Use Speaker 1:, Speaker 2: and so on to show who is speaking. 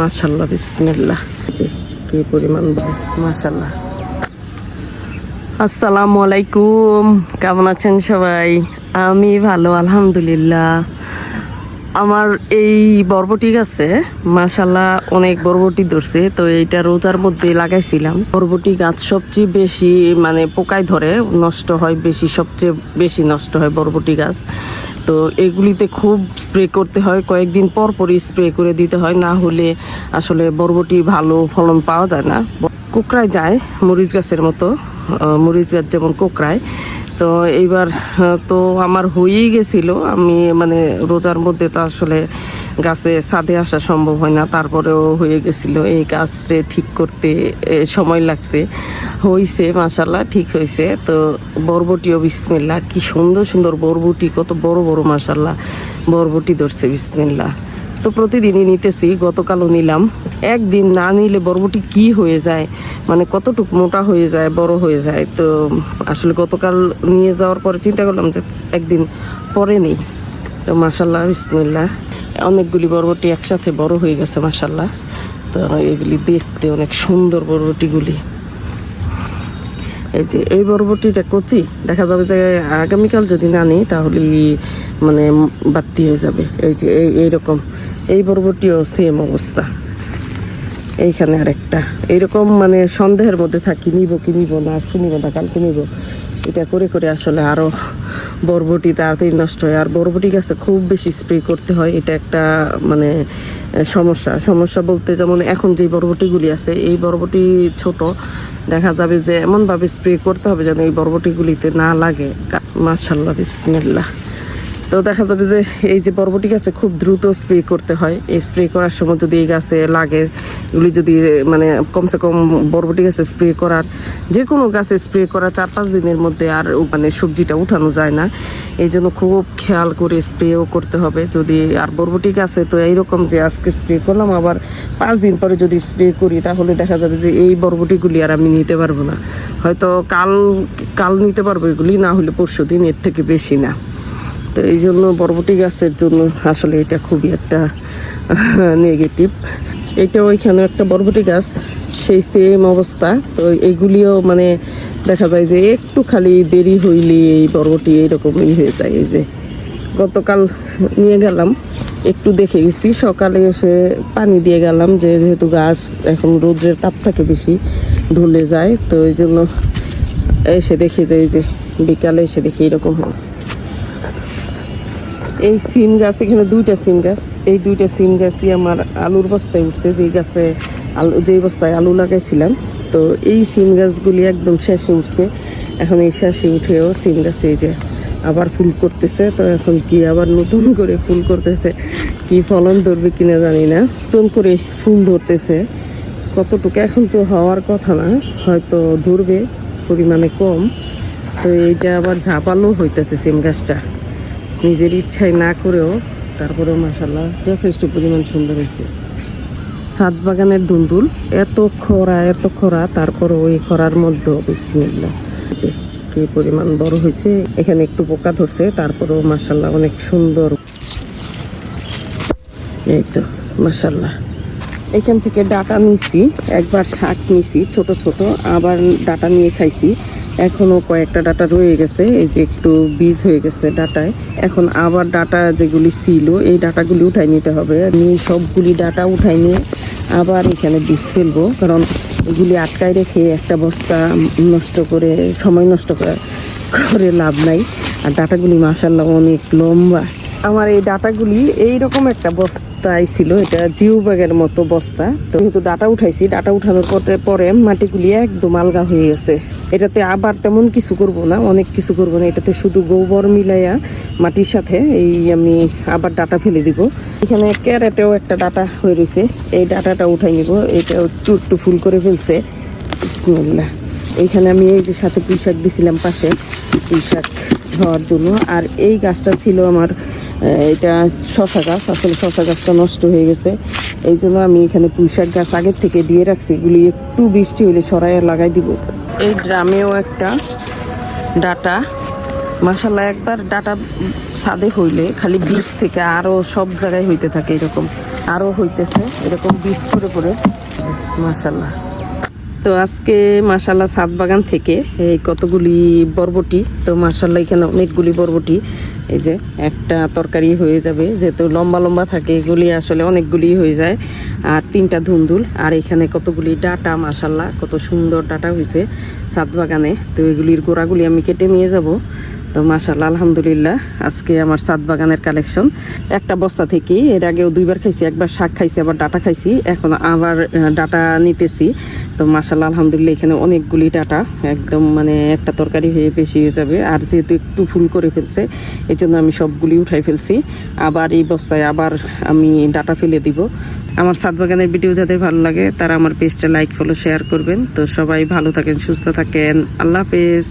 Speaker 1: মাশাল্লাহ বিসমিল্লাহ। কি পরিমাণ মাশাল্লাহ আসসালামু আলাইকুম, কেমন আছেন সবাই? আমি ভালো, আলহামদুলিল্লাহ। আমার এই বরবটি গাছে মাশাল্লাহ অনেক বরবটি ধরছে, তো এইটা রোজার মধ্যে লাগাইছিলাম। বরবটি গাছ সবচেয়ে বেশি মানে পোকায় ধরে, নষ্ট হয় বেশি, সবচেয়ে বেশি নষ্ট হয় বরবটি গাছ। তো এগুলিতে খুব স্প্রে করতে হয়। কয়েকদিন পর পরই স্প্রে করে দিতে হয়। না হলে আসলে বরবটি ভালো ফলন পাওয়া যায় না। কুকরায় যায় মরিচ গাছের মতো। মরিচ গাছ যেমন কোকড়ায়। তো এইবার তো আমার হয়েই গেছিল। আমি মানে রোজার মধ্যে তো আসলে গাছে ছাদে আসা সম্ভব হয় না। তারপরেও হয়ে গেছিল। এই গাছরে ঠিক করতে সময় লাগছে। হয়েছে মাসাল্লাহ ঠিক হয়েছে তো বরবটিও বিসমিল্লা কি সুন্দর সুন্দর বরবটি। কত বড় বড় মাসাল্লাহ বরবটি ধরছে বিসমিল্লা তো প্রতিদিনই নিতেছি, গতকালও নিলাম। একদিন না নিলে বরবটি কি হয়ে যায়? মানে কতটুক মোটা হয়ে যায়, বড় হয়ে যায়? তো আসলে গতকাল নিয়ে যাওয়ার পরে চিন্তা করলাম যে একদিন পরে নেই। তো মাসাল্লাহ বিসমিল্লা অনেকগুলি বরবটি একসাথে বড় হয়ে গেছে মাসাল্লাহ তো এগুলি দেখতে অনেক সুন্দর বরবটিগুলি। এই যে, এই বরবটিটা কচি, দেখা যাবে যে আগামীকাল যদি না নিই তাহলে মানে বাড়তি হয়ে যাবে। এই যে, এই এইরকম। এই বরবটিও সেম অবস্থা। এইখানে আরেকটা। এইরকম মানে সন্দেহের মধ্যে থাকি, নিব কি নিব না, আজকে নিব না, কালকে নিব। এটা করে করে আসলে আরও বরবটি তাড়াতাড়ি নষ্ট হয়। আর বরবটি গাছে খুব বেশি স্প্রে করতে হয়, এটা একটা মানে সমস্যা। সমস্যা বলতে যেমন এখন যে বরবটিগুলি আছে, এই বরবটি ছোট। দেখা যাবে যে এমনভাবে স্প্রে করতে হবে যেন এই বরবটিগুলিতে না লাগে। মাশাল্লাহ বিসমিল্লাহ। তো দেখা যাবে যে এই যে বরবটি গাছে খুব দ্রুত স্প্রে করতে হয়। এই স্প্রে করার সময় যদি এই গাছে লাগে, এগুলি যদি মানে কমসে কম বরবটি গাছে স্প্রে করার যে কোনো গাছে স্প্রে করার চার পাঁচ দিনের মধ্যে আর মানে সবজিটা উঠানো যায় না। এই জন্য খুব খেয়াল করে স্প্রেও করতে হবে। যদি আর বরবটি গাছে তো এইরকম যে আজকে স্প্রে করলাম, আবার পাঁচ দিন পরে যদি স্প্রে করি, তাহলে দেখা যাবে যে এই বরবটিগুলি আর আমি নিতে পারব না। হয়তো কাল কাল নিতে পারব এগুলি, না হলে পরশু দিন এর থেকে বেশি না। তো এই জন্য বরবটি গাছের জন্য আসলে এটা খুবই একটা নেগেটিভ এটা ওইখানে একটা বরবটি গাছ, সেই সেম অবস্থা। তো এইগুলিও মানে দেখা যায় যে একটু খালি দেরি হইলে এই বরবটি এইরকমই হয়ে যায়। এই যে গতকাল নিয়ে গেলাম, একটু দেখে গেছি। সকালে এসে পানি দিয়ে গেলাম যে যেহেতু গাছ এখন রোদ্রের তাপ থাকে বেশি ঢলে যায়, তো এই জন্য এসে দেখে যাই যে বিকালে এসে দেখি এরকম হয়। এই সিম গাছ, এখানে দুইটা সিম গাছ। এই দুইটা সিম গাছই আমার আলুর বস্তায় উঠছে। যেই গাছে আলু যেই বস্তায় আলু লাগাইছিলাম, তো এই সিম গাছগুলি একদম শেষে উঠছে। এখন এই শেষে উঠেও সিম গাছে এই যে আবার ফুল করতেছে। তো এখন কি আবার নতুন করে ফুল করতেছে? কি ফলন ধরবে কিনা জানি না। নতুন করে ফুল ধরতেছে। কতটুকু? এখন তো হওয়ার কথা না। হয়তো ধরবে, পরিমাণে কম। তো এইটা আবার ঝাপালো হইতেছে সিম গাছটা। নিজের ইচ্ছায় না করেও তারপরেও মাসাল্লাহ যথেষ্ট পরিমাণ সুন্দর হয়েছে। সাত বাগানের দুন্দুল, এত খরা এত খরা তারপরে ওই খরার মধ্যে বিসমিল্লা যে কি পরিমাণ বড় হয়েছে, এখানে একটু পোকা ধরছে, তারপরেও মাসাল্লাহ অনেক সুন্দর। এই তো মাসাল্লাহ এখান থেকে ডাটা নিছি, একবার শাক নিছি, ছোট ছোট, আবার ডাটা নিয়ে খাইছি। এখনও কয়েকটা ডাটা রয়ে গেছে, এই যে একটু বীজ হয়ে গেছে ডাটায়। এখন আবার ডাটা যেগুলি ছিল, এই ডাটাগুলি উঠাই নিতে হবে। আমি সবগুলি ডাটা উঠাই নিয়ে আবার এখানে বীজ ফেলব, কারণ এগুলি আটকায় রেখে একটা বস্তা নষ্ট করে, সময় নষ্ট করে করে লাভ নাই। আর ডাটাগুলি মাসাল্লাহ অনেক লম্বা। আমার এই ডাটাগুলি এইরকম একটা বস্তায় ছিল, এটা জিও ব্যাগের মতো বস্তা। তো যেহেতু ডাটা উঠাইছি, ডাটা উঠানোর পরে পরে মাটিগুলি একদম আলগা হয়ে গেছে। এটাতে আবার তেমন কিছু করব না, অনেক কিছু করব না। এটাতে শুধু গোবর মিলাইয়া মাটির সাথে এই আমি আবার ডাটা ফেলে দিব। এখানে ক্যারেটেও একটা ডাটা হয়ে রয়েছে, এই ডাটাটা উঠাই নিব। এটা একটু একটু ফুল করে ফেলছে। বিসমিল্লাহ। এইখানে আমি এই যে সাথে পুঁই শাক দিছিলাম পাশে পুঁই শাক হওয়ার জন্য। আর এই গাছটা ছিল আমার এটা শশা গাছ, আসলে শশা গাছটা নষ্ট হয়ে গেছে। এই জন্য আমি এখানে পুঁই শাক গাছ আগের থেকে দিয়ে রাখছি। এগুলি একটু বৃষ্টি হলে সরাইয়া লাগাই দিব। এই ড্রামেও একটা ডাটা। মাসাল্লাহ একবার ডাটা সাদে হইলে খালি বীজ থেকে আরও সব জায়গায় হইতে থাকে এরকম। আরও হইতেছে, এরকম বীজ করে করে মাসাল্লাহ তো আজকে মাসাল্লাহ সাত বাগান থেকে এই কতগুলি বরবটি, তো মাসাল্লাহ এখানে অনেকগুলি বরবটি। এই যে একটা তরকারি হয়ে যাবে, যেহেতু লম্বা লম্বা থাকে, এগুলি আসলে অনেকগুলি হয়ে যায়। আর তিনটা ধুন্দুল, আর এখানে কতগুলি ডাটা মাসাল্লা কত সুন্দর ডাটা হয়েছে সাত বাগানে। তো এগুলির গোড়াগুলি আমি কেটে নিয়ে যাব। তো মাশাল্লাহ আলহামদুলিল্লাহ, আজকে আমার সাত বাগানের কালেকশন। একটা বস্তা থেকে, এর আগেও দুইবার খাইছি, একবার শাক খাইছি, আবার ডাটা খাইছি, এখন আবার ডাটা নিতেছি। তো মাশাল্লাহ আলহামদুলিল্লাহ, এখানে অনেকগুলি ডাটা, একদম মানে একটা তরকারি হয়ে বেশি হয়ে যাবে, আর যেহেতু একটু ফুল করে ফেলছে এই জন্য আমি সবগুলি উঠাই ফেলছি। আবার এই বস্তায় আবার আমি ডাটা ফেলে দিব। আমার সাত বাগানের ভিডিও যাদের ভালো লাগে, তারা আমার পেজটা লাইক, ফলো, শেয়ার করবেন। তো সবাই ভালো থাকেন, সুস্থ থাকেন। আল্লাহ হাফেজ।